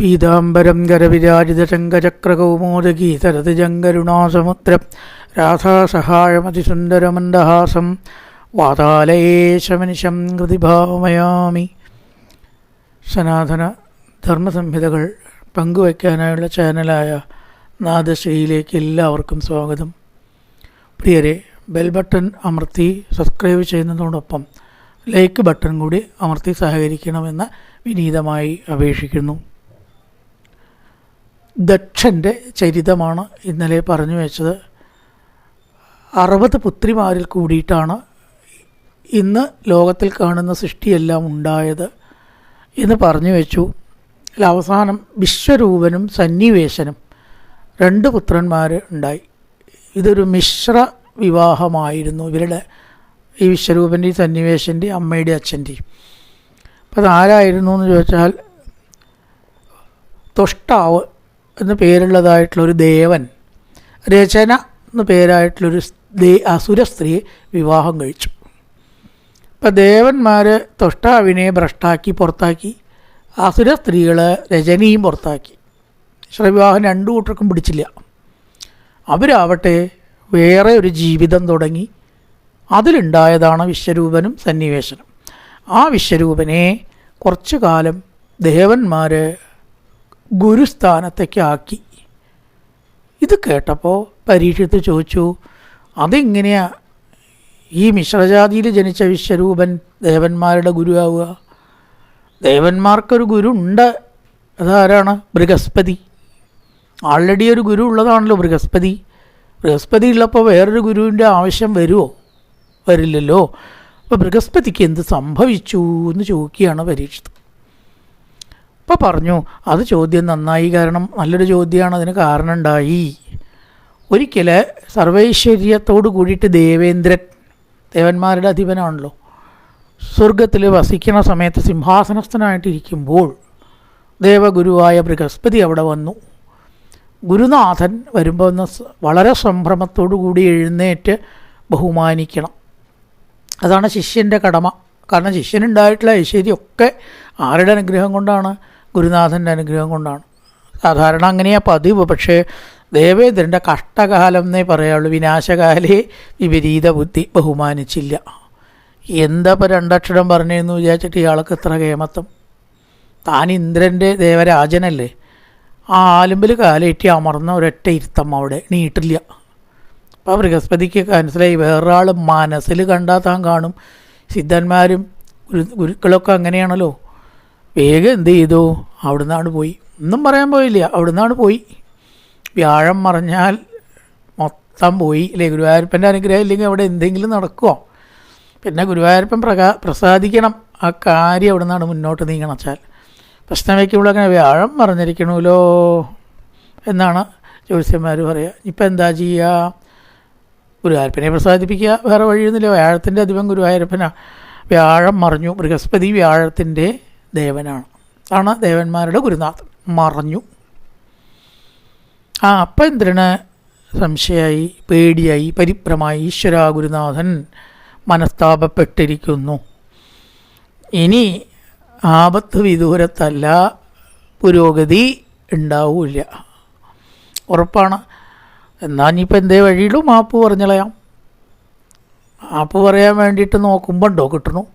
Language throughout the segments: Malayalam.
പീതാംബരം ഗരവിരാജിതശങ്കചക്രകൗമോദഗീതരതിജങ്കരുണാസമുദ്രം രാധാസഹായമതിസുന്ദരമന്ദഹാസം വാതാലയേശമനിശം കൃതിഭാവമയാമി സനാതന ധർമ്മസംഹിതകൾ പങ്കുവയ്ക്കാനായുള്ള ചാനലായ നാദശ്രീയിലേക്ക് എല്ലാവർക്കും സ്വാഗതം. പ്രിയരെ ബെൽ ബട്ടൺ അമർത്തി സബ്സ്ക്രൈബ് ചെയ്യുന്നതോടൊപ്പം ലൈക്ക് ബട്ടൺ കൂടി അമർത്തി സഹകരിക്കണമെന്ന് വിനീതമായി അപേക്ഷിക്കുന്നു. ദക്ഷന്റെ ചരിതമാണ് ഇന്നലെ പറഞ്ഞു വെച്ചത്. അറുപത് പുത്രിമാരിൽ കൂടിയിട്ടാണ് ഇന്ന് ലോകത്തിൽ കാണുന്ന സൃഷ്ടിയെല്ലാം ഉണ്ടായത് എന്ന് പറഞ്ഞു വെച്ചു. അവസാനം വിശ്വരൂപനും സന്നിവേശനും രണ്ട് പുത്രന്മാർ ഉണ്ടായി. ഇതൊരു മിശ്ര വിവാഹമായിരുന്നു ഇവരുടെ ഈ വിശ്വരൂപന്റെയും സന്നിവേശന്റെയും അമ്മയുടെയും അച്ഛന്റെയും അപ്പോൾ അതാരായിരുന്നു എന്ന് ചോദിച്ചാൽ തൊഷ്ടാവ് എന്ന് പേരുള്ളതായിട്ടുള്ളൊരു ദേവൻ രചന എന്ന് പേരായിട്ടുള്ളൊരു ദേ അസുര സ്ത്രീയെ വിവാഹം കഴിച്ചു. അപ്പം ദേവന്മാർ തൊഷ്ടാവിനെ ഭ്രഷ്ടാക്കി പുറത്താക്കി അസുര സ്ത്രീകൾ രചനയും പുറത്താക്കി. വിവാഹം രണ്ടു കൂട്ടർക്കും പിടിച്ചില്ല. അവരാവട്ടെ വേറെ ഒരു ജീവിതം തുടങ്ങി. അതിലുണ്ടായതാണ് വിശ്വരൂപനും സന്നിവേശനും. ആ വിശ്വരൂപനെ കുറച്ചു കാലം ദേവന്മാർ ഗുരുസ്ഥാനത്തേക്ക് ആക്കി ഇത് കേട്ടപ്പോൾ പരീക്ഷത്ത് ചോദിച്ചു അതെങ്ങനെയാ? ഈ മിശ്രജാതിയിൽ ജനിച്ച വിശ്വരൂപൻ ദേവന്മാരുടെ ഗുരുവാവുക? ദേവന്മാർക്കൊരു ഗുരു ഉണ്ട് അതാരാണ്? ബൃഹസ്പതി. ആൾറെഡി ഒരു ഗുരു ഉള്ളതാണല്ലോ ബൃഹസ്പതി. ബൃഹസ്പതി ഉള്ളപ്പോൾ വേറൊരു ഗുരുവിന്റെ ആവശ്യം വരുമോ വരില്ലല്ലോ. അപ്പോൾ ബൃഹസ്പതിക്ക് എന്ത് സംഭവിച്ചു? എന്ന് ചോദിക്കുകയാണ് പരീക്ഷിത് അപ്പോൾ പറഞ്ഞു അത് ചോദ്യം നന്നായി കാരണം നല്ലൊരു ചോദ്യമാണ് അതിന് കാരണം ഉണ്ടായി ഒരിക്കൽ സർവൈശ്വര്യത്തോട് കൂടിയിട്ട് ദേവേന്ദ്രൻ ദേവന്മാരുടെ അധിപനാണല്ലോ സ്വർഗത്തിൽ വസിക്കുന്ന സമയത്ത് സിംഹാസനസ്ഥനായിട്ടിരിക്കുമ്പോൾ ദേവഗുരുവായ ബൃഹസ്പതി അവിടെ വന്നു. ഗുരുനാഥൻ വരുമ്പോൾ വളരെ സംഭ്രമത്തോടു കൂടി എഴുന്നേറ്റ് ബഹുമാനിക്കണം. അതാണ് ശിഷ്യന്റെ കടമ. കാരണം ശിഷ്യനുണ്ടായിട്ടുള്ള ഐശ്വര്യമൊക്കെ ആരുടെ അനുഗ്രഹം കൊണ്ടാണ്? ഗുരുനാഥന്റെ അനുഗ്രഹം കൊണ്ടാണ്. സാധാരണ അങ്ങനെയാ പതിവ് പക്ഷേ ദേവേന്ദ്രന്റെ കഷ്ടകാലം എന്നേ പറയുള്ളൂ വിനാശകാലേ വിപരീത ബുദ്ധി ബഹുമാനിച്ചില്ല. എന്താ ഇപ്പോൾ രണ്ടക്ഷരം പറഞ്ഞതെന്ന് വിചാരിച്ചിട്ട് ഇയാൾക്ക് ഇത്ര കേമത്വം താൻ ഇന്ദ്രന്റെ ദേവരാജനല്ലേ? ആ ആലുമ്പിൽ കാലേറ്റി അമർന്ന ഒരൊറ്റ ഇരുത്തം അവിടെ നീട്ടില്ല. അപ്പോൾ ബൃഹസ്പതിക്ക് മനസ്സിലായി വേറൊരാൾ മനസ്സിൽ കണ്ടാൽ താൻ കാണും. സിദ്ധന്മാരും ഗുരു ഗുരുക്കളൊക്കെ അങ്ങനെയാണല്ലോ. വേഗം എന്ത് ചെയ്തു? അവിടുന്നാണ് പോയി. ഒന്നും പറയാൻ പോയില്ല. അവിടുന്നാണ് പോയി. വ്യാഴം മറിഞ്ഞാൽ മൊത്തം പോയി. അല്ലേ ഗുരുവായൂരപ്പന്റെ അനുഗ്രഹം ഇല്ലെങ്കിൽ അവിടെ എന്തെങ്കിലും നടക്കുമോ പിന്നെ ഗുരുവായൂരപ്പൻ പ്രകാ പ്രസാദിക്കണം. ആ കാര്യം അവിടെ നിന്നാണ് മുന്നോട്ട് നീങ്ങണം വെച്ചാൽ. പ്രശ്നം വയ്ക്കുമ്പോൾ അങ്ങനെ വ്യാഴം മറിഞ്ഞിരിക്കണമല്ലോ എന്നാണ് ജ്യോത്സ്യന്മാർ പറയുക. ഇപ്പം എന്താ ചെയ്യുക? ഗുരുവായൂരപ്പനെ പ്രസാദിപ്പിക്കുക. വേറെ വഴിയൊന്നുമില്ല. വ്യാഴത്തിന്റെ അധിപം ഗുരുവായൂരപ്പനാണ് വ്യാഴം മറിഞ്ഞു. ബൃഹസ്പതി വ്യാഴത്തിന്റെ ദേവനാണ്. ആണ് ദേവന്മാരുടെ ഗുരുനാഥൻ. മറഞ്ഞു. ആ അപ്പം ഇന്ദ്രന് സംശയമായി പേടിയായി പരിഭ്രമായി ഈശ്വര ഗുരുനാഥൻ മനസ്താപപ്പെട്ടിരിക്കുന്നു. ഇനി ആപത്ത് വിദൂരത്തല്ല പുരോഗതി ഉണ്ടാവില്ല. ഉറപ്പാണ്. എന്നാൽ ഇനിയിപ്പോൾ എന്തേ വഴിയിലും മാപ്പ് പറഞ്ഞളയാം. മാപ്പ് പറയാൻ വേണ്ടിയിട്ട് നോക്കുമ്പോൾ ഉണ്ടോ കിട്ടണു?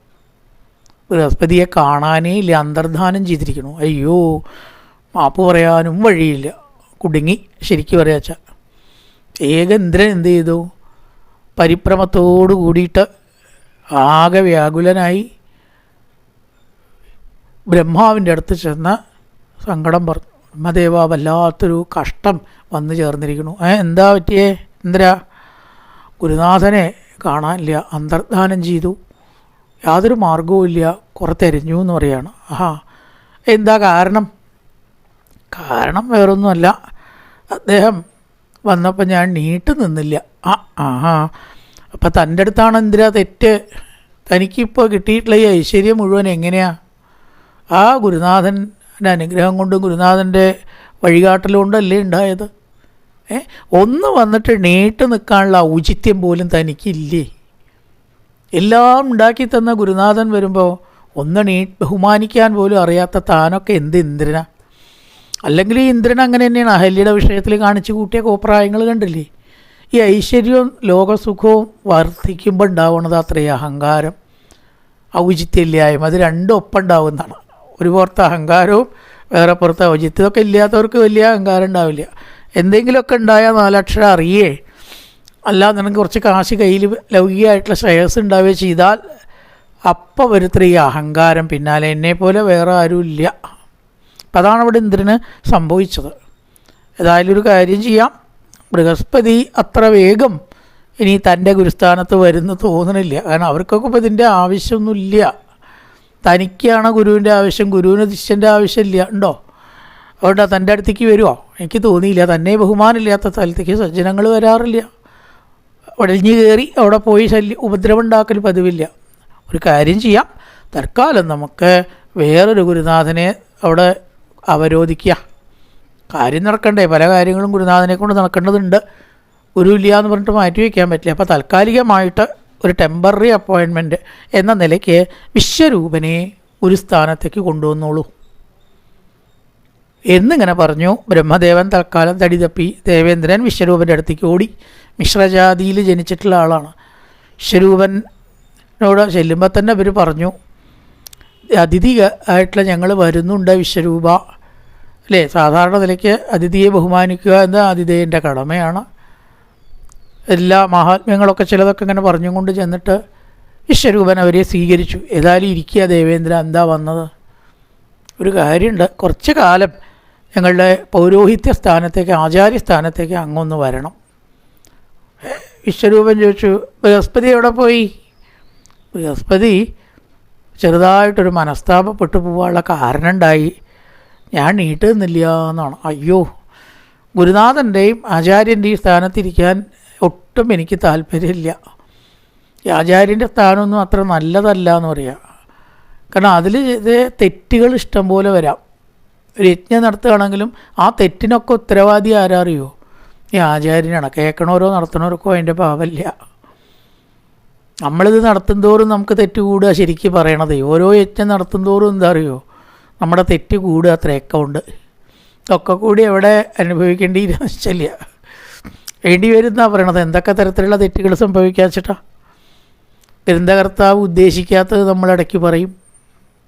ബൃഹസ്പതിയെ കാണാനേ ഇല്ല അന്തർധാനം ചെയ്തിരിക്കണു അയ്യോ മാപ്പ് പറയാനും വഴിയില്ല. കുടുങ്ങി ശരിക്കും പറയാച്ച ഏകന്ദ്രൻ എന്ത് ചെയ്തു? പരിഭ്രമത്തോടു കൂടിയിട്ട് ആകെ വ്യാകുലനായി ബ്രഹ്മാവിന്റെ അടുത്ത് ചെന്ന് സങ്കടം പറഞ്ഞു. ബ്രഹ്മദേവ വല്ലാത്തൊരു കഷ്ടം വന്നു ചേർന്നിരിക്കുന്നു. ഏ എന്താ പറ്റിയേ? എന്തിനാ? ഗുരുനാഥനെ കാണാനില്ല അന്തർധാനം ചെയ്തു. യാതൊരു മാർഗവും ഇല്ല കുറെ തെരഞ്ഞു എന്ന് പറയുകയാണ് ആഹാ എന്താ കാരണം? കാരണം വേറൊന്നുമല്ല. അദ്ദേഹം വന്നപ്പോൾ ഞാൻ നീട്ട് നിന്നില്ല. ആ ആഹാ അപ്പം തന്റെ അടുത്താണ് എന്തിനാ തെറ്റ്? തനിക്കിപ്പോൾ കിട്ടിയിട്ടുള്ള ഈ ഐശ്വര്യം മുഴുവൻ എങ്ങനെയാ? ആ ഗുരുനാഥന്റെ അനുഗ്രഹം കൊണ്ടും ഗുരുനാഥന്റെ വഴികാട്ടലുകൊണ്ടല്ലേ ഉണ്ടായത്? ഏ ഒന്ന് വന്നിട്ട് നീട്ട് നിൽക്കാനുള്ള ഔചിത്യം പോലും തനിക്കില്ലേ? എല്ലാം ഉണ്ടാക്കി തന്ന ഗുരുനാഥൻ വരുമ്പോൾ ഒന്ന് നീ ബഹുമാനിക്കാൻ പോലും അറിയാത്ത താനൊക്കെ എന്ത് ഇന്ദ്രന? അല്ലെങ്കിൽ ഈ ഇന്ദ്രൻ അങ്ങനെ തന്നെയാണ് അഹല്യയുടെ വിഷയത്തിൽ കാണിച്ചു കൂട്ടിയ കോപ്രായങ്ങൾ കണ്ടില്ലേ? ഈ ഐശ്വര്യവും ലോകസുഖവും വർദ്ധിക്കുമ്പോൾ ഉണ്ടാവുന്നത് അത്രയും അഹങ്കാരം ഔചിത്യമില്ലായ്മ. അത് രണ്ടും ഒപ്പം ഉണ്ടാവുന്നതാണ്. ഒരു പുറത്ത് അഹങ്കാരവും വേറെ പുറത്ത് ഔചിത്യം. ഇല്ലാത്തവർക്ക് വലിയ അഹങ്കാരം ഉണ്ടാവില്ല. എന്തെങ്കിലുമൊക്കെ ഉണ്ടായാൽ നാലക്ഷരം അറിയേ. അല്ലാതെ നിനക്ക് കുറച്ച് കാശ് കയ്യിൽ ലൗകികമായിട്ടുള്ള ശ്രേയസ് ഉണ്ടാവുകയോ ചെയ്താൽ അപ്പം വരുത്ര ഈ അഹങ്കാരം പിന്നാലെ എന്നെ പോലെ വേറെ ആരുമില്ല. അപ്പം അതാണ് ഇവിടെ ഇന്ദ്രന് സംഭവിച്ചത്. ഏതായാലും ഒരു കാര്യം ചെയ്യാം. ബൃഹസ്പതി അത്ര വേഗം ഇനി തന്റെ ഗുരുസ്ഥാനത്ത് വരുന്നു തോന്നണില്ല. കാരണം അവർക്കൊക്കെ ഇപ്പോൾ ഇതിന്റെ ആവശ്യമൊന്നുമില്ല. തനിക്കാണ് ഗുരുവിന്റെ ആവശ്യം ഗുരുവിന് ശിഷ്യന്റെ ആവശ്യമില്ല. ഉണ്ടോ? അതുകൊണ്ട് തന്റെ അടുത്തേക്ക് വരുമോ എനിക്ക് തോന്നിയില്ല. തന്നെ ബഹുമാനമില്ലാത്ത സ്ഥലത്തേക്ക് സജ്ജനങ്ങൾ വരാറില്ല. ഒടഞ്ഞു കയറി അവിടെ പോയി ശല്യം ഉപദ്രവം ഉണ്ടാക്കൽ പതിവില്ല. ഒരു കാര്യം ചെയ്യാം. തൽക്കാലം നമുക്ക് വേറൊരു ഗുരുനാഥനെ അവിടെ അവരോധിക്കുക. കാര്യം നടക്കണ്ടേ പല കാര്യങ്ങളും ഗുരുനാഥനെ കൊണ്ട് നടക്കേണ്ടതുണ്ട്. ഗുരുവില്ല എന്ന് പറഞ്ഞിട്ട് മാറ്റി വയ്ക്കാൻ പറ്റില്ല. അപ്പോൾ താൽക്കാലികമായിട്ട് ഒരു ടെമ്പററി അപ്പോയിൻമെന്റ് എന്ന നിലയ്ക്ക് വിശ്വരൂപനെ ഒരു സ്ഥാനത്തേക്ക് കൊണ്ടുവന്നോളൂ. എന്നിങ്ങനെ പറഞ്ഞു ബ്രഹ്മദേവൻ തൽക്കാലം തടി തപ്പി ദേവേന്ദ്രൻ വിശ്വരൂപന്റെ അടുത്തേക്ക് ഓടി. മിശ്രജാതിയിൽ ജനിച്ചിട്ടുള്ള ആളാണ്. വിശ്വരൂപനോട് ചെല്ലുമ്പോൾ തന്നെ അവർ പറഞ്ഞു അതിഥി ആയിട്ടുള്ള ഞങ്ങൾ വരുന്നുണ്ട് വിശ്വരൂപ. അല്ലേ? സാധാരണ നിലയ്ക്ക് അതിഥിയെ ബഹുമാനിക്കുക എന്ന അതിഥേയന്റെ കടമയാണ്. എല്ലാ മഹാത്മ്യങ്ങളൊക്കെ ചിലതൊക്കെ ഇങ്ങനെ പറഞ്ഞും കൊണ്ട് ചെന്നിട്ട് വിശ്വരൂപൻ അവരെ സ്വീകരിച്ചു. ഏതായാലും ഇരിക്കുക ദേവേന്ദ്ര എന്താ വന്നത്? ഒരു കാര്യമുണ്ട്. കുറച്ച് കാലം ഞങ്ങളുടെ പൗരോഹിത്യ സ്ഥാനത്തേക്ക് ആചാര്യ സ്ഥാനത്തേക്ക് അങ്ങൊന്ന് വരണം. വിശ്വരൂപൻ ചോദിച്ചു ബൃഹസ്പതി എവിടെ പോയി? ബൃഹസ്പതി ചെറുതായിട്ടൊരു മനസ്താപപ്പെട്ടു പോകാനുള്ള കാരണം ഉണ്ടായി ഞാൻ നീട്ടുന്നില്ല എന്നാണ്. അയ്യോ ഗുരുനാഥന്റെയും ആചാര്യന്റെയും സ്ഥാനത്തിരിക്കാൻ ഒട്ടും എനിക്ക് താല്പര്യമില്ല. ഈ ആചാര്യന്റെ സ്ഥാനമൊന്നും അത്ര നല്ലതല്ല എന്ന് പറയാം. കാരണം അതിൽ തെറ്റുകൾ ഇഷ്ടം പോലെ വരാം. ഒരു യജ്ഞം നടത്തുകയാണെങ്കിലും ആ തെറ്റിനൊക്കെ ഉത്തരവാദി ആരാറിയോ? ഈ ആചാര്യനാണ്. കേൾക്കണോരോ നടത്തണോരൊക്കെ അതിന്റെ പാവമില്ല നമ്മളിത് നടത്തും തോറും നമുക്ക് തെറ്റ് കൂടുക ശരിക്കും പറയണത്. ഓരോ യജ്ഞം നടത്തും തോറും എന്താ അറിയോ? നമ്മുടെ തെറ്റ് കൂടുക അത്ര അക്കൗണ്ട് ഒക്കെ കൂടി എവിടെ അനുഭവിക്കേണ്ടിയിരുന്ന നിശ്ചയില്ല വേണ്ടി വരുന്നാ പറയണത്. എന്തൊക്കെ തരത്തിലുള്ള തെറ്റുകൾ സംഭവിക്കാച്ചിട്ടാ ഗ്രന്ഥകർത്താവ് ഉദ്ദേശിക്കാത്തത് നമ്മളിടയ്ക്ക് പറയും.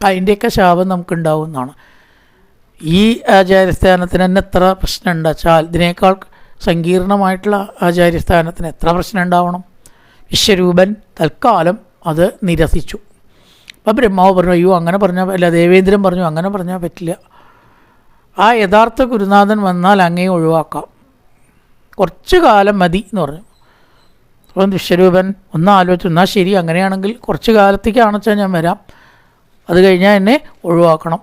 അതിന്റെയൊക്കെ ശാപം നമുക്കുണ്ടാവുന്നതാണ് ഈ ആചാര്യസ്ഥാനത്തിന് തന്നെ എത്ര പ്രശ്നം ഉണ്ടാച്ചാൽ ഇതിനേക്കാൾ സങ്കീർണമായിട്ടുള്ള ആചാര്യസ്ഥാനത്തിന് എത്ര പ്രശ്നം ഉണ്ടാവണം വിശ്വരൂപൻ തൽക്കാലം അത് നിരസിച്ചു. അപ്പം ബ്രഹ്മാവ് പറഞ്ഞു അയ്യോ അങ്ങനെ പറഞ്ഞാൽ അല്ല ദേവേന്ദ്രൻ പറഞ്ഞു അങ്ങനെ പറഞ്ഞാൽ പറ്റില്ല. ആ യഥാർത്ഥ ഗുരുനാഥൻ വന്നാൽ അങ്ങേ ഒഴിവാക്കാം. കുറച്ച് കാലം മതി എന്ന് പറഞ്ഞു. അപ്പം വിശ്വരൂപൻ ഒന്ന് ആലോചിച്ചു എന്നാൽ ശരി അങ്ങനെയാണെങ്കിൽ കുറച്ച് കാലത്തേക്കാണെച്ചാൽ ഞാൻ വരാം. അത് കഴിഞ്ഞാൽ എന്നെ ഒഴിവാക്കണം.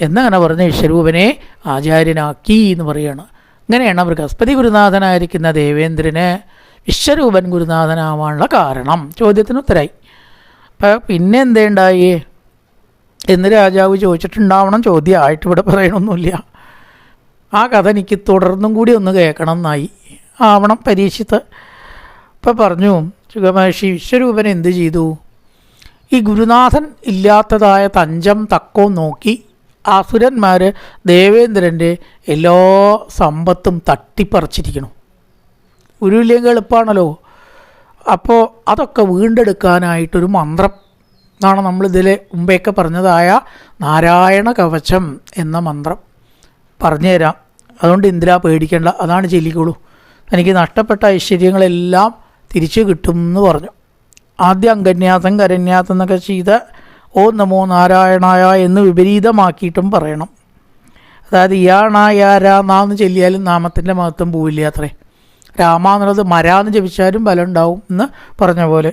എന്നങ്ങനെ പറഞ്ഞ് വിശ്വരൂപനെ ആചാര്യനാക്കി എന്ന് പറയുകയാണ് അങ്ങനെയാണ് ബൃഹസ്പതി ഗുരുനാഥനായിരിക്കുന്ന ദേവേന്ദ്രന് വിശ്വരൂപൻ ഗുരുനാഥനാവാനുള്ള കാരണം. ചോദ്യത്തിന് ഉത്തരായി. അപ്പം പിന്നെ എന്തേണ്ടായി? എന്ന് രാജാവ് ചോദിച്ചിട്ടുണ്ടാവണം ചോദ്യമായിട്ട് ഇവിടെ പറയണമൊന്നുമില്ല ആ കഥ എനിക്ക് തുടർന്നും കൂടി ഒന്ന് കേൾക്കണം എന്നായി. ആവണം പരീക്ഷിത്ത്. ഇപ്പം പറഞ്ഞു സുഖമഹർഷി വിശ്വരൂപൻ എന്ത് ചെയ്തു? ഈ ഗുരുനാഥൻ ഇല്ലാത്തതായ തഞ്ചം തക്കവും നോക്കി അസുരന്മാർ ദേവേന്ദ്രന്റെ എല്ലാ സമ്പത്തും തട്ടിപ്പറിച്ചിരിക്കണം. ഗുരുവില്ലെങ്കിൽ എളുപ്പമാണല്ലോ അപ്പോൾ അതൊക്കെ വീണ്ടെടുക്കാനായിട്ടൊരു മന്ത്രം എന്നാണ് നമ്മളിതിൽ മുമ്പെയൊക്കെ പറഞ്ഞതായ നാരായണ കവചം എന്ന മന്ത്രം പറഞ്ഞു തരാം അതുകൊണ്ട് ഇന്ദിര പേടിക്കേണ്ട? അതാണ് ചെല്ലിക്കോളൂ. എനിക്ക് നഷ്ടപ്പെട്ട ഐശ്വര്യങ്ങളെല്ലാം തിരിച്ചു കിട്ടും എന്ന് പറഞ്ഞു. ആദ്യം അങ്കന്യാസം കരന്യാസം എന്നൊക്കെ ചെയ്ത് ഓ നമോ നാരായണായ എന്ന് വിപരീതമാക്കിയിട്ടും പറയണം. അതായത് ഇയാണായാരാ നാന്ന് ചൊല്ലിയാലും നാമത്തിന്റെ മഹത്വം പോവില്ല അത്രേ. രാമ എന്നുള്ളത് മരാന്ന് ജപിച്ചാലും ബലം ഉണ്ടാവും എന്ന് പറഞ്ഞ പോലെ.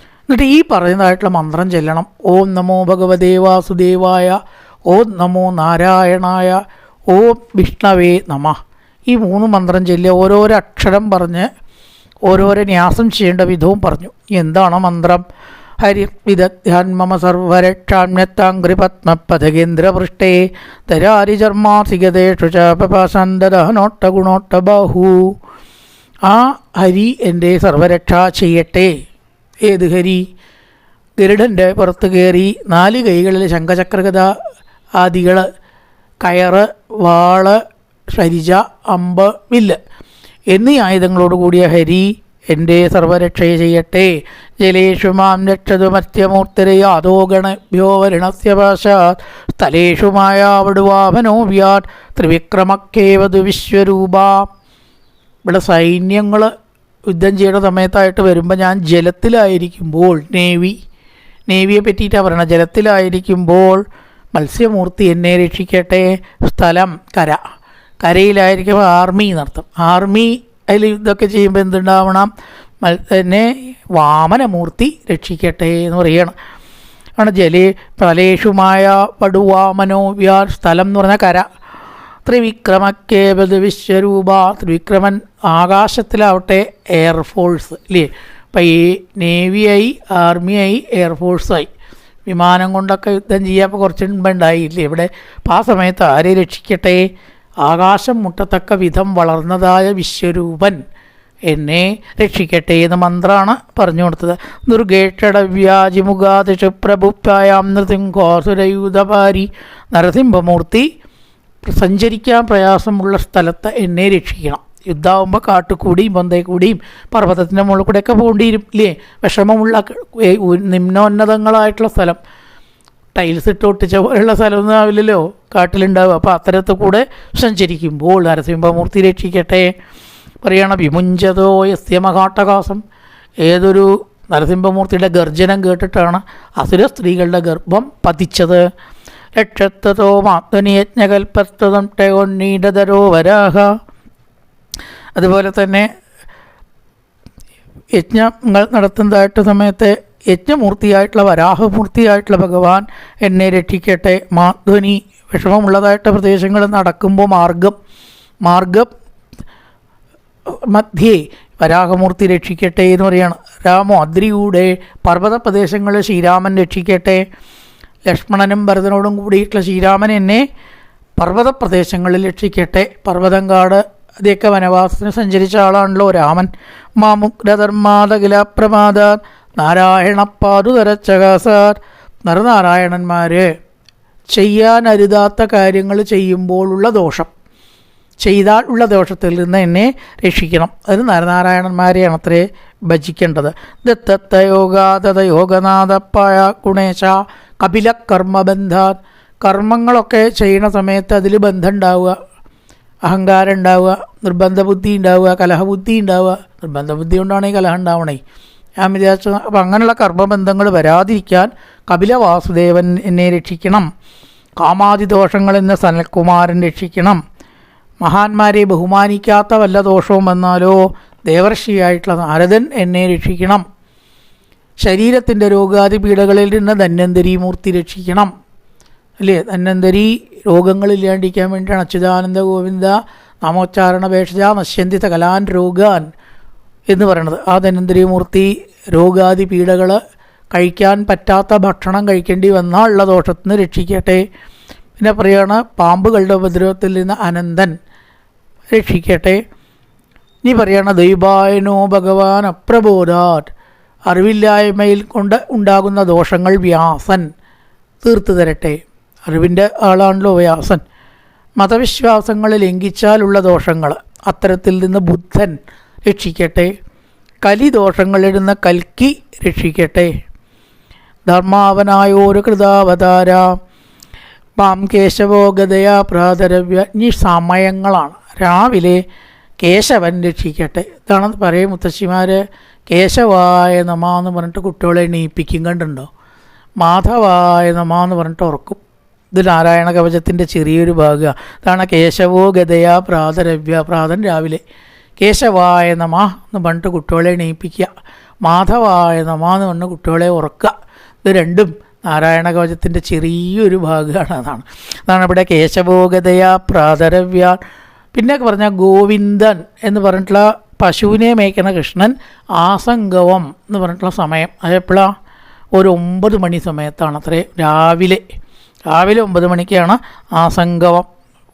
എന്നിട്ട് ഈ പറയുന്നതായിട്ടുള്ള മന്ത്രം ചെല്ലണം. ഓം നമോ ഭഗവതേ വാസുദേവായ ഓം നമോ നാരായണായ ഓം വിഷ്ണവേ നമ. ഈ മൂന്ന് മന്ത്രം ചൊല്ലിയ ഓരോരോ അക്ഷരം പറഞ്ഞ് ഓരോരോ ന്യാസം ചെയ്യേണ്ട വിധവും പറഞ്ഞു. എന്താണ് മന്ത്രം? ഹരി വിദധ്യാൻ മമ സർവരക്ഷാമ്യത്താംഗ്രി പത്മപഥകേന്ദ്രപൃഷ്ടേ തരാരിചർമാസികതേഷു ചാപപാസന്തദഹനോട്ട ഗുണോട്ട ബാഹു. ആ ഹരി എന്റെ സർവരക്ഷ ചെയ്യട്ടെ. ഏത് ഹരി? ഗരുഡന്റെ പുറത്ത് കയറി നാല് കൈകളിൽ ശംഖചക്രഗത ആദികൾ കയറ് വാൾ ഷരിജ അമ്പ് വില്ല് എന്നീ ആയുധങ്ങളോട് കൂടിയ ഹരി എന്റെ സർവരക്ഷയെ ചെയ്യട്ടെ. ജലേഷു മാം രക്ഷതു മർത്യമൂർത്തരെ യാതോഗണഭ്യോ വരണസ്യപാശാത് സ്ഥലേഷു മായാവടുവാമനോ വ്യാത് ത്രിവിക്രമക്കേവതു വിശ്വരൂപ. ഇവിടെ സൈന്യങ്ങൾ യുദ്ധം ചെയ്യുന്ന സമയത്തായിട്ട് വരുമ്പോൾ ഞാൻ ജലത്തിലായിരിക്കുമ്പോൾ നേവി നേവിയെ പറ്റിയിട്ടാണ് പറയണത് ജലത്തിലായിരിക്കുമ്പോൾ മത്സ്യമൂർത്തി എന്നെ രക്ഷിക്കട്ടെ. സ്ഥലം കര. കരയിലായിരിക്കുമ്പോൾ ആർമി എന്നർത്ഥം. ആർമി അതിൽ യുദ്ധമൊക്കെ ചെയ്യുമ്പോൾ എന്തുണ്ടാവണം? എന്നെ വാമനമൂർത്തി രക്ഷിക്കട്ടെ എന്ന് പറയണം. ആണ് ജലേ പ്രലേഷുമായ പടുവാമനോ വ്യാ സ്ഥലം എന്ന് പറഞ്ഞാൽ കര. ത്രിവിക്രമക്കേവത് വിശ്വരൂപ ത്രിവിക്രമൻ ആകാശത്തിലാവട്ടെ എയർഫോഴ്സ് ഇല്ലേ അപ്പം ഈ നേവിയായി ആർമിയായി എയർഫോഴ്സായി വിമാനം കൊണ്ടൊക്കെ യുദ്ധം ചെയ്യാൻ ഇപ്പോൾ കുറച്ച് മുമ്പ് ഉണ്ടായില്ലേ ഇവിടെ അപ്പോൾ ആ സമയത്ത് ആരെ രക്ഷിക്കട്ടെ? ആകാശം മുട്ടത്തക്ക വിധം വളർന്നതായ വിശ്വരൂപൻ എന്നെ രക്ഷിക്കട്ടെ എന്ന് മന്ത്രമാണ് പറഞ്ഞു കൊടുത്തത്. ദുർഗേഷടവ്യാജിമുഖാതിഷു പ്രഭുപ്യായാം നൃസിംഹോസുരയൂതപാരി നരസിംഹമൂർത്തി സഞ്ചരിക്കാൻ പ്രയാസമുള്ള സ്ഥലത്ത് എന്നെ രക്ഷിക്കണം. യുദ്ധമാകുമ്പോൾ കാട്ടുകൂടിയും പന്തേ കൂടിയും പർവതത്തിന്റെ മുകളിൽ കൂടെയൊക്കെ പോകേണ്ടി വരും ഇല്ലേ? വിഷമമുള്ള നിമ്നോന്നതങ്ങളായിട്ടുള്ള സ്ഥലം. ടൈൽസ് ഇട്ട് ഒട്ടിച്ച പോലെയുള്ള സ്ഥലമൊന്നും ആവില്ലല്ലോ കാട്ടിലുണ്ടാവുക. അപ്പോൾ അത്തരത്തിൽ കൂടെ സഞ്ചരിക്കുമ്പോൾ നരസിംഹമൂർത്തി രക്ഷിക്കട്ടെ. പറയണം വിമുഞ്ചതോ യസ്യ മഹാട്ടകാസം. ഏതൊരു നരസിംഹമൂർത്തിയുടെ ഗർജനം കേട്ടിട്ടാണ് അസുര സ്ത്രീകളുടെ ഗർഭം പതിച്ചത്. രക്ഷത്തതോ മാത്വനിയജ്ഞകൽപ്പത്തതം ടയോന്നീടതരോ വരാഹ. അതുപോലെ തന്നെ യജ്ഞങ്ങൾ നടത്തുന്നതായിട്ട് സമയത്ത് യജ്ഞമൂർത്തിയായിട്ടുള്ള വരാഹമൂർത്തിയായിട്ടുള്ള ഭഗവാൻ എന്നെ രക്ഷിക്കട്ടെ. മാധ്വനി വിഷമമുള്ളതായിട്ട് പ്രദേശങ്ങൾ നടക്കുമ്പോൾ മാർഗം മാർഗം മധ്യേ വരാഹമൂർത്തി രക്ഷിക്കട്ടെ എന്ന് പറയാണ്. രാമോ അദ്രിയൂടെ പർവത പ്രദേശങ്ങളിൽ ശ്രീരാമൻ രക്ഷിക്കട്ടെ. ലക്ഷ്മണനും ഭരതനോടും കൂടിയിട്ടുള്ള ശ്രീരാമൻ എന്നെ പർവത പ്രദേശങ്ങളിൽ രക്ഷിക്കട്ടെ. പർവതങ്കാട് അതൊക്കെ വനവാസത്തിന് സഞ്ചരിച്ച ആളാണല്ലോ രാമൻ. മാമുഗ്രധർമാതകിലാപ്രമാദ നാരായണ പാതുതരച്ചകാസാർ നരനാരായണന്മാർ ചെയ്യാൻ അരുതാത്ത കാര്യങ്ങൾ ചെയ്യുമ്പോഴുള്ള ദോഷം. ചെയ്താൽ ഉള്ള ദോഷത്തിൽ നിന്ന് എന്നെ രക്ഷിക്കണം. അതിന് നരനാരായണന്മാരെയാണ് അത്രേ ഭജിക്കേണ്ടത്. ദത്തത്ത യോഗാതത യോഗനാഥപ്പായ ഗുണേശ കപില കർമ്മബന്ധാൻ കർമ്മങ്ങളൊക്കെ ചെയ്യുന്ന സമയത്ത് അതിൽ ബന്ധം ഉണ്ടാവുക അഹങ്കാരം ഉണ്ടാവുക നിർബന്ധ ബുദ്ധി ഉണ്ടാവുക കലഹബുദ്ധി ഉണ്ടാവുക നിർബന്ധ ബുദ്ധി കൊണ്ടാണ് കലഹം ഉണ്ടാവണേ. ഞാൻ വിചാരിച്ചു അപ്പം അങ്ങനെയുള്ള കർമ്മബന്ധങ്ങൾ വരാതിരിക്കാൻ കപില വാസുദേവൻ എന്നെ രക്ഷിക്കണം. കാമാതി ദോഷങ്ങളിൽ എന്ന സനൽകുമാരൻ രക്ഷിക്കണം. മഹാന്മാരെ ബഹുമാനിക്കാത്ത വല്ല ദോഷവും വന്നാലോ ദേവർഷിയായിട്ടുള്ള നാരദൻ എന്നെ രക്ഷിക്കണം. ശരീരത്തിന്റെ രോഗാദി പീഡകളിൽ നിന്ന് ധന്വന്തരി മൂർത്തി രക്ഷിക്കണം. അല്ലേ? ധന്വന്തരി രോഗങ്ങളില്ലാണ്ടിരിക്കാൻ വേണ്ടിയാണ് അച്യുതാനന്ദ ഗോവിന്ദ നാമോച്ചാരണ ഭേഷജ നശ്യന്തി കലാൻ രോഗാൻ എന്ന് പറയണത് ആ ധന്വന്തരി മൂർത്തി രോഗാതി പീഡകൾ കഴിക്കാൻ പറ്റാത്ത ഭക്ഷണം കഴിക്കേണ്ടി വന്നാൽ ഉള്ള ദോഷത്തിൽ നിന്ന് രക്ഷിക്കട്ടെ. പിന്നെ പറയുകയാണ് പാമ്പുകളുടെ ഉപദ്രവത്തിൽ നിന്ന് അനന്തൻ രക്ഷിക്കട്ടെ. ഇനി പറയണ ദൈവായനോ ഭഗവാൻ അപ്രബോധാത്. അറിവില്ലായ്മയിൽ കൊണ്ട് ഉണ്ടാകുന്ന ദോഷങ്ങൾ വ്യാസൻ തീർത്തു തരട്ടെ. അറിവിന്റെ ആളാണല്ലോ വ്യാസൻ. മതവിശ്വാസങ്ങൾ ലംഘിച്ചാലുള്ള ദോഷങ്ങൾ അത്തരത്തിൽ നിന്ന് ബുദ്ധൻ രക്ഷിക്കട്ടെ. കലി ദോഷങ്ങളിടുന്ന കൽക്കി രക്ഷിക്കട്ടെ. ധർമാവനായോരു കൃതാവതാര മാം കേശവോ ഗതയാ പ്രാതരവ്യ ഇനി സമയങ്ങളാണ്. രാവിലെ കേശവൻ രക്ഷിക്കട്ടെ. ഇതാണ് പറയും മുത്തശ്ശിമാർ കേശവായ നമ എന്ന് പറഞ്ഞിട്ട് കുട്ടികളെ എണീപ്പിക്കും കണ്ടുണ്ടോ മാധവായ നമ എന്ന് പറഞ്ഞിട്ട് ഉറക്കും. ഇത് നാരായണ കവചത്തിന്റെ ചെറിയൊരു ഭാഗമാണ് ഇതാണ് കേശവോ ഗതയാ പ്രാതരവ്യ പ്രാതൻ രാവിലെ. കേശവായ നമ എന്ന് പറഞ്ഞിട്ട് കുട്ടികളെ എണീപ്പിക്കുക. മാധവായ നമ എന്ന് പറഞ്ഞ് കുട്ടികളെ ഉറക്കുക. ഇത് രണ്ടും നാരായണ കവചത്തിന്റെ ചെറിയൊരു ഭാഗമാണ് അതാണ്. അതാണ് ഇവിടെ കേശവോഗതയ പ്രാതരവ്യ. പിന്നെ പറഞ്ഞാൽ ഗോവിന്ദൻ എന്ന് പറഞ്ഞിട്ടുള്ള പശുവിനെ മേയ്ക്കുന്ന കൃഷ്ണൻ ആസംഗവം എന്ന് പറഞ്ഞിട്ടുള്ള സമയം. അതെപ്പോഴാണ് ഒരു ഒമ്പത് മണി സമയത്താണ്. അത്രേ രാവിലെ. രാവിലെ ഒമ്പത് മണിക്കാണ് ആസംഗവം.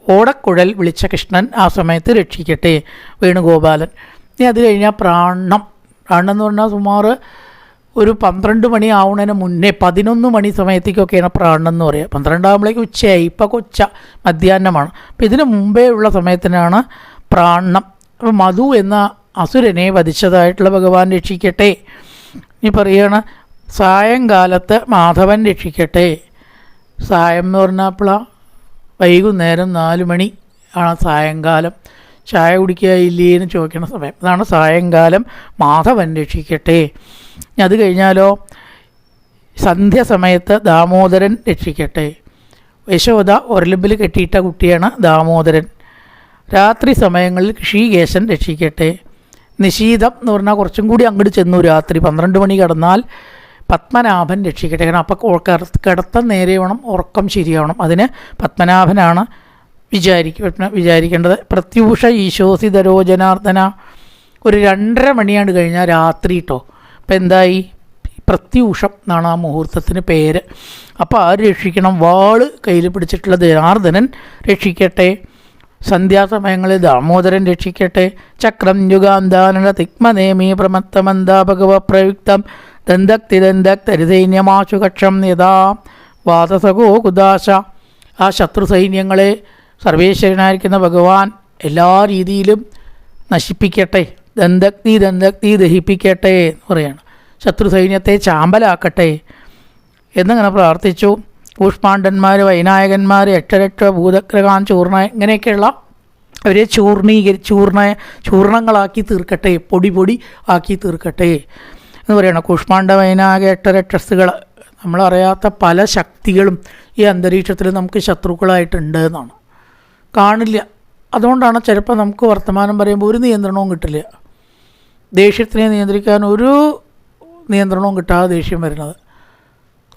ഓടക്കുഴൽ വിളിച്ച കൃഷ്ണൻ ആ സമയത്ത് രക്ഷിക്കട്ടെ വേണുഗോപാലൻ. ഇനി അത് കഴിഞ്ഞാൽ പ്രാണം പ്രാണം എന്ന് പറഞ്ഞാൽ സുമാർ ഒരു പന്ത്രണ്ട് മണി ആവുന്നതിന് മുന്നേ പതിനൊന്ന് മണി സമയത്തേക്കൊക്കെയാണ് പ്രാണം എന്ന് പറയുക. പന്ത്രണ്ടാകുമ്പോഴേക്ക് ഉച്ചയായി. ഇപ്പോൾ കൊച്ച മധ്യാഹ്നമാണ്. അപ്പം ഇതിന് മുമ്പേ ഉള്ള സമയത്തിനാണ് പ്രാണം അപ്പോൾ മധു എന്ന അസുരനെ വധിച്ചതായിട്ടുള്ള ഭഗവാൻ രക്ഷിക്കട്ടെ. ഇനി പറയുകയാണ് സായങ്കാലത്ത് മാധവൻ രക്ഷിക്കട്ടെ. സായം എന്ന് പറഞ്ഞപ്പോൾ വൈകുന്നേരം നാല് മണി ആണ് സായങ്കാലം. ചായ കുടിക്കുക ഇല്ലേ എന്ന് ചോദിക്കുന്ന സമയം. അതാണ് സായങ്കാലം മാധവൻ രക്ഷിക്കട്ടെ. അത് കഴിഞ്ഞാലോ സന്ധ്യ സമയത്ത് ദാമോദരൻ രക്ഷിക്കട്ടെ. യശോദ ഒരലിമ്പിൽ കെട്ടിയിട്ട കുട്ടിയാണ് ദാമോദരൻ. രാത്രി സമയങ്ങളിൽ ഋഷികേശൻ രക്ഷിക്കട്ടെ. നിശീതം എന്ന് പറഞ്ഞാൽ കുറച്ചും കൂടി അങ്ങോട്ട് ചെന്നു. രാത്രി പന്ത്രണ്ട് മണി കിടന്നാൽ പത്മനാഭൻ രക്ഷിക്കട്ടെ. കാരണം അപ്പോൾ കിടത്തം നേരെ വേണം ഉറക്കം ശരിയാവണം. അതിന് പത്മനാഭനാണ് വിചാരിക്ക വിചാരിക്കേണ്ടത്. പ്രത്യൂഷ ഈശോസിതരോ ജനാർദ്ദന ഒരു രണ്ടര മണിയാണ് കഴിഞ്ഞാൽ രാത്രി കേട്ടോ അപ്പം എന്തായി? പ്രത്യൂഷം എന്നാണ് ആ മുഹൂർത്തത്തിന് പേര്. അപ്പോൾ ആര് രക്ഷിക്കണം? വാൾ കയ്യിൽ പിടിച്ചിട്ടുള്ള ജനാർദ്ദനൻ രക്ഷിക്കട്ടെ. സന്ധ്യാസമയങ്ങളിൽ ദാമോദരൻ രക്ഷിക്കട്ടെ. ചക്രം യുഗാന്താനന തിക്മനേമി പ്രമത്തമന്താപകവ പ്രയുക്തം ദന്തക്തി ദന്തക്തരിസൈന്യമാശു കക്ഷം യഥാ വാതസകോ കുദാശ ആ ശത്രു സൈന്യങ്ങളെ സർവേശ്വരനായിരിക്കുന്ന ഭഗവാൻ എല്ലാ രീതിയിലും നശിപ്പിക്കട്ടെ. ദന്തക്തി ദന്തക്തി ദഹിപ്പിക്കട്ടെ എന്ന് പറയാണ്. ശത്രു സൈന്യത്തെ ചാമ്പലാക്കട്ടെ എന്നങ്ങനെ പ്രാർത്ഥിച്ചു. കൂഷ്മാണ്ഡന്മാർ വൈനായകന്മാർ എട്ടരക്ഷ ഭൂതഗ്രഹാൻ ചൂർണ ഇങ്ങനെയൊക്കെയുള്ള അവരെ ചൂർണീകരി ചൂർണ ചൂർണങ്ങളാക്കി തീർക്കട്ടെ പൊടി പൊടി ആക്കി തീർക്കട്ടെ എന്ന് പറയണം. കൂഷ്മാണ്ഡ വൈനായക എട്ടരക്ഷസുകൾ നമ്മളറിയാത്ത പല ശക്തികളും ഈ അന്തരീക്ഷത്തിൽ നമുക്ക് ശത്രുക്കളായിട്ടുണ്ട് എന്നാണ്. കാണില്ല. അതുകൊണ്ടാണ് ചിലപ്പോൾ നമുക്ക് വർത്തമാനം പറയുമ്പോൾ ഒരു നിയന്ത്രണവും കിട്ടില്ല. ദേഷ്യത്തിനെ നിയന്ത്രിക്കാൻ ഒരു നിയന്ത്രണവും കിട്ടാതെ ദേഷ്യം വരുന്നത്.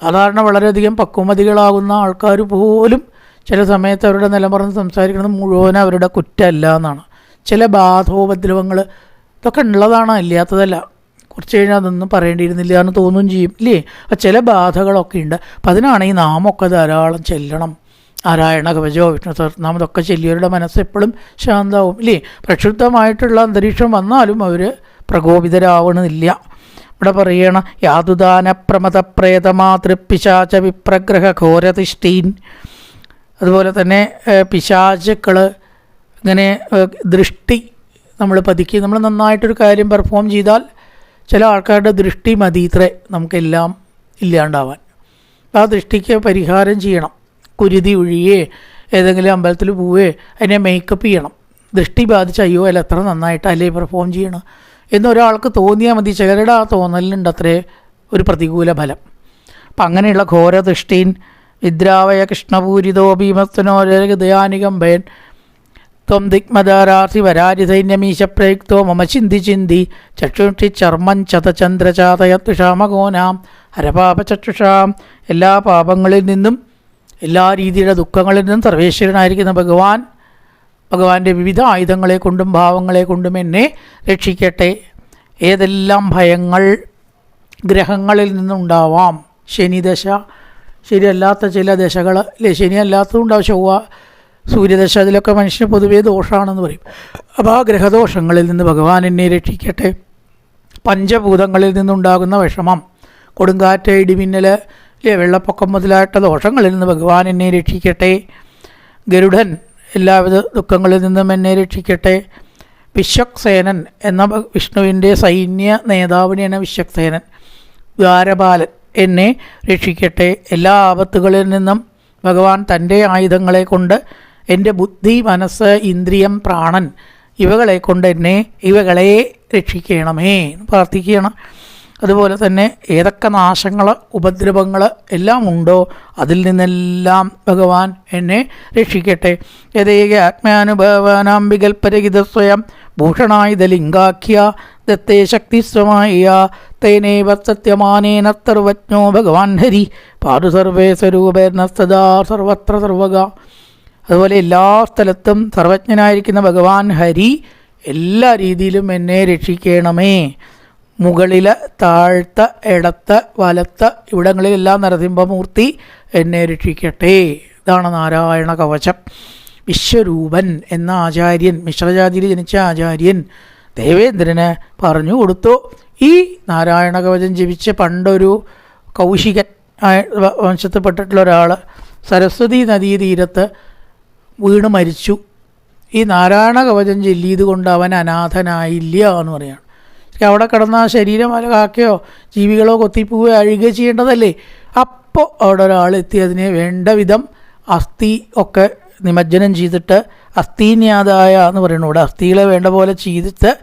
സാധാരണ വളരെയധികം പക്വമതികളാകുന്ന ആൾക്കാർ പോലും ചില സമയത്ത് അവരുടെ നിലമറന്ന് സംസാരിക്കുന്നത് മുഴുവൻ അവരുടെ കുറ്റമല്ല എന്നാണ്. ചില ബാധോപദ്രവങ്ങൾ ഇതൊക്കെ ഉള്ളതാണ് ഇല്ലാത്തതല്ല. കുറച്ച് കഴിഞ്ഞാൽ അതൊന്നും പറയേണ്ടിയിരുന്നില്ല എന്ന് തോന്നുകയും ചെയ്യും ഇല്ലേ? അപ്പം ചില ബാധകളൊക്കെ ഉണ്ട്. അപ്പം അതിനാണ് ഈ നാമൊക്കെ ധാരാളം ചെല്ലണം. നാരായണ കവചോ വിഷ്ണു സഹസ്രനാമം ഇതൊക്കെ ചെല്ലിയവരുടെ മനസ്സ് എപ്പോഴും ശാന്തമാവും ഇല്ലേ? പ്രക്ഷുബ്ധമായിട്ടുള്ള അന്തരീക്ഷം വന്നാലും അവർ പ്രകോപിതരാവണമെന്നില്ല. ഇവിടെ പറയണ യാതുദാന പ്രമത പ്രേതമാതൃപ്പിശാച വിപ്രഗ്രഹ ഘോരതിഷ്ഠീൻ അതുപോലെ തന്നെ പിശാചുക്കൾ ഇങ്ങനെ ദൃഷ്ടി നമ്മൾ പതുക്കി. നമ്മൾ നന്നായിട്ടൊരു കാര്യം പെർഫോം ചെയ്താൽ ചില ആൾക്കാരുടെ ദൃഷ്ടി മതീത്രേ നമുക്കെല്ലാം ഇല്ലാണ്ടാവാൻ. ആ ദൃഷ്ടിക്ക് പരിഹാരം ചെയ്യണം. കുരുതി ഒഴിയേ ഏതെങ്കിലും അമ്പലത്തിൽ പോവേ അതിനെ മേക്കപ്പ് ചെയ്യണം. ദൃഷ്ടി ബാധിച്ച അയ്യോ അല്ല എത്ര നന്നായിട്ടല്ലേ പെർഫോം ചെയ്യണം എന്നൊരാൾക്ക് തോന്നിയാൽ മതി. ചിലരുടെ ആ തോന്നലിനുണ്ട് അത്രേ ഒരു പ്രതികൂല ഫലം. അപ്പം അങ്ങനെയുള്ള ഘോര ദൃഷ്ടിൻ വിദ്രാവയ കൃഷ്ണപൂരിതോ ഭീമസ്തനോ ഭയൻ ത്വം ദിഗ്മദാരാർത്ഥി വരാരി സൈന്യമീശപ്രയുക്തോ മമ ചിന്തി ചിന്തി ചക്ഷുഷി ചർമ്മം ചതചന്ദ്രചാതയത്തുഷാമകോനാം ഹരപാപചക്ഷുഷാം. എല്ലാ പാപങ്ങളിൽ നിന്നും എല്ലാ രീതിയിലുള്ള ദുഃഖങ്ങളിൽ നിന്നും സർവേശ്വരനായിരിക്കുന്ന ഭഗവാൻ ഭഗവാന്റെ വിവിധ ആയുധങ്ങളെ കൊണ്ടും ഭാവങ്ങളെ കൊണ്ടും എന്നെ രക്ഷിക്കട്ടെ. ഏതെല്ലാം ഭയങ്ങൾ ഗ്രഹങ്ങളിൽ നിന്നുണ്ടാവാം. ശനിദശ. ശരിയല്ലാത്ത ചില ദശകൾ അല്ലെ ശനിയല്ലാത്തതുണ്ടാവും ചൊവ്വ സൂര്യദശ. അതിലൊക്കെ മനുഷ്യന് പൊതുവേ ദോഷമാണെന്ന് പറയും. അപ്പോൾ ആ ഗ്രഹദോഷങ്ങളിൽ നിന്ന് ഭഗവാൻ എന്നെ രക്ഷിക്കട്ടെ. പഞ്ചഭൂതങ്ങളിൽ നിന്നുണ്ടാകുന്ന വിഷമം കൊടുങ്കാറ്റ് ഇടിമിന്നൽ വെള്ളപ്പൊക്കം മുതലായിട്ട ദോഷങ്ങളിൽ നിന്ന് ഭഗവാൻ എന്നെ രക്ഷിക്കട്ടെ. ഗരുഡൻ എല്ലാവിധ ദുഃഖങ്ങളിൽ നിന്നും എന്നെ രക്ഷിക്കട്ടെ. വിശ്വക്സേനൻ എന്ന വിഷ്ണുവിന്റെ സൈന്യ നേതാവിനെയാണ് വിശ്വക്സേനൻ. ദ്വാരപാലൻ എന്നെ രക്ഷിക്കട്ടെ. എല്ലാ ആപത്തുകളിൽ നിന്നും ഭഗവാൻ തന്റെ ആയുധങ്ങളെ കൊണ്ട് എന്റെ ബുദ്ധി മനസ്സ് ഇന്ദ്രിയം പ്രാണൻ ഇവകളെ കൊണ്ട് എന്നെ ഇവകളെ രക്ഷിക്കണമേ എന്ന് പ്രാർത്ഥിക്കുകയാണ്. അതുപോലെ തന്നെ ഏതൊക്കെ നാശങ്ങൾ ഉപദ്രവങ്ങൾ എല്ലാം ഉണ്ടോ അതിൽ നിന്നെല്ലാം ഭഗവാൻ എന്നെ രക്ഷിക്കട്ടെ. യഥേക ആത്മാനുഭവാനാം വികൽപ്പരഹിത സ്വയം ഭൂഷണായുധ ലിംഗാഖ്യ ദത്തേ ശക്തിസ്വമായ തേനേവ സത്യമാനേന സർവജ്ഞോ ഭഗവാൻ ഹരി പാതു സർവേ സ്വരൂപേർണ സദാ സർവത്ര സർവക അതുപോലെ എല്ലാ സ്ഥലത്തും സർവജ്ഞനായിരിക്കുന്ന ഭഗവാൻ ഹരി എല്ലാ രീതിയിലും എന്നെ രക്ഷിക്കണമേ. മുകളിൽ താഴ്ത്ത ഇടത്ത് വലത്ത് ഇവിടങ്ങളിലെല്ലാം നരസിംഹമൂർത്തി എന്നെ രക്ഷിക്കട്ടെ. ഇതാണ് നാരായണ കവചം. വിശ്വരൂപൻ എന്ന ആചാര്യൻ മിശ്രജാതിയിൽ ജനിച്ച ആചാര്യൻ ദേവേന്ദ്രന് പറഞ്ഞു കൊടുത്തു. ഈ നാരായണ കവചം ജപിച്ച് പണ്ടൊരു കൗശികൻ വംശത്തിൽപ്പെട്ടിട്ടുള്ള ഒരാൾ സരസ്വതി നദീതീരത്ത് വീണ് മരിച്ചു. ഈ നാരായണ കവചം ചൊല്ലിയത് കൊണ്ട് അവൻ അനാഥനായില്ല എന്ന് പറയാണ് അവിടെ കിടന്ന ആ ശരീരം കാക്കയോ ജീവികളോ കൊത്തിപ്പോവുകയോ അഴുകുകയോ ചെയ്യേണ്ടതല്ലേ? അപ്പോൾ അവിടെ ഒരാൾ എത്തി. അതിനെ വേണ്ട വിധം അസ്ഥി ഒക്കെ നിമജ്ജനം ചെയ്തിട്ട് അസ്ഥീന്യാതായ എന്ന് പറയുന്നു. ഇവിടെ അസ്ഥികളെ വേണ്ട പോലെ ചെയ്തിട്ട്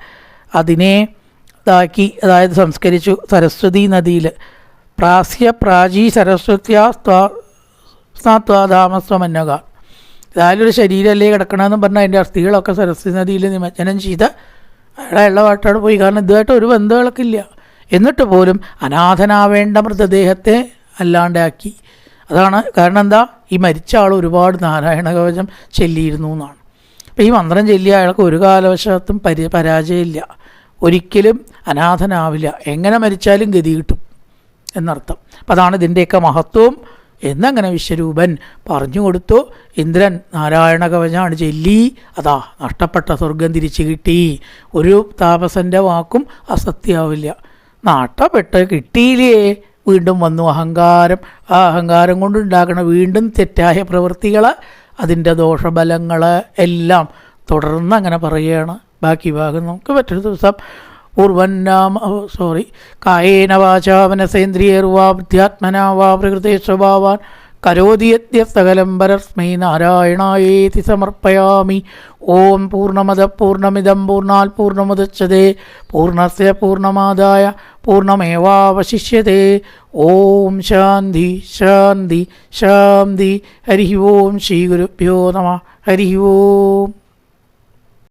അതിനെ ഇതാക്കി അതായത് സംസ്കരിച്ചു സരസ്വതി നദിയിൽ പ്രാസ്യ പ്രാചീ സരസ്വത്യാ സ്നാത്വാധാമസ്വമന്നക ഇതായാലൊരു ശരീരമല്ലേ കിടക്കണമെന്ന് പറഞ്ഞാൽ അതിന്റെ അസ്ഥികളൊക്കെ സരസ്വതി നദിയിൽ നിമജ്ജനം ചെയ്ത് അയാളെ വെള്ളമായിട്ടാണ് പോയി. കാരണം ഇതുമായിട്ട് ഒരു ബന്ധങ്ങളൊക്കെ ഇല്ല. എന്നിട്ട് പോലും അനാഥനാവേണ്ട മൃതദേഹത്തെ അല്ലാണ്ടാക്കി. അതാണ് കാരണം എന്താ? ഈ മരിച്ച ആൾ ഒരുപാട് നാരായണ കവചം ചെല്ലിയിരുന്നു എന്നാണ്. അപ്പോൾ ഈ മന്ത്രം ചെല്ലിയ അയാൾക്ക് ഒരു കാലവശത്തും പരി പരാജയമില്ല. ഒരിക്കലും അനാഥനാവില്ല. എങ്ങനെ മരിച്ചാലും ഗതി കിട്ടും എന്നർത്ഥം. അപ്പം അതാണ് ഇതിന്റെയൊക്കെ മഹത്വവും എന്നങ്ങനെ വിശ്വരൂപൻ പറഞ്ഞു കൊടുത്തു. ഇന്ദ്രൻ നാരായണ കവചാണ് ചൊല്ലി. അതാ നഷ്ടപ്പെട്ട സ്വർഗം തിരിച്ചു കിട്ടി. ഒരു താപസന്റെ വാക്കും അസത്യാവില്ല. നഷ്ടപ്പെട്ട് കിട്ടിയില്ലേ? വീണ്ടും വന്നു അഹങ്കാരം. ആ അഹങ്കാരം കൊണ്ടുണ്ടാക്കണ വീണ്ടും തെറ്റായ പ്രവൃത്തികൾ അതിന്റെ ദോഷബലങ്ങൾ എല്ലാം തുടർന്ന് അങ്ങനെ പറയുകയാണ്. ബാക്കി ഭാഗം നമുക്ക് മറ്റൊരു ദിവസം പൂർവന്നാമ സോറി കായേന വാചാ മനസേന്ദ്രിയർവാ ബുദ്ധ്യാത്മനാ വാ പ്രകൃതി സ്വഭാവാൻ. കരോതിയത്യ സകലം പരസ്മൈ നാരായണായേതി സമർപ്പയാമി. ഓം പൂർണമത പൂർണമിതം പൂർണാൽ പൂർണമുദച്ഛതേ പൂർണസ്യ പൂർണമാദായ പൂർണമേവാവശിഷ്യത്തെ ഓം ശാന്തി ശാന്തി ശാന്തി. ഹരി ഓം ശ്രീ ഗുരുഭ്യോ നമ. ഹരി ഓം.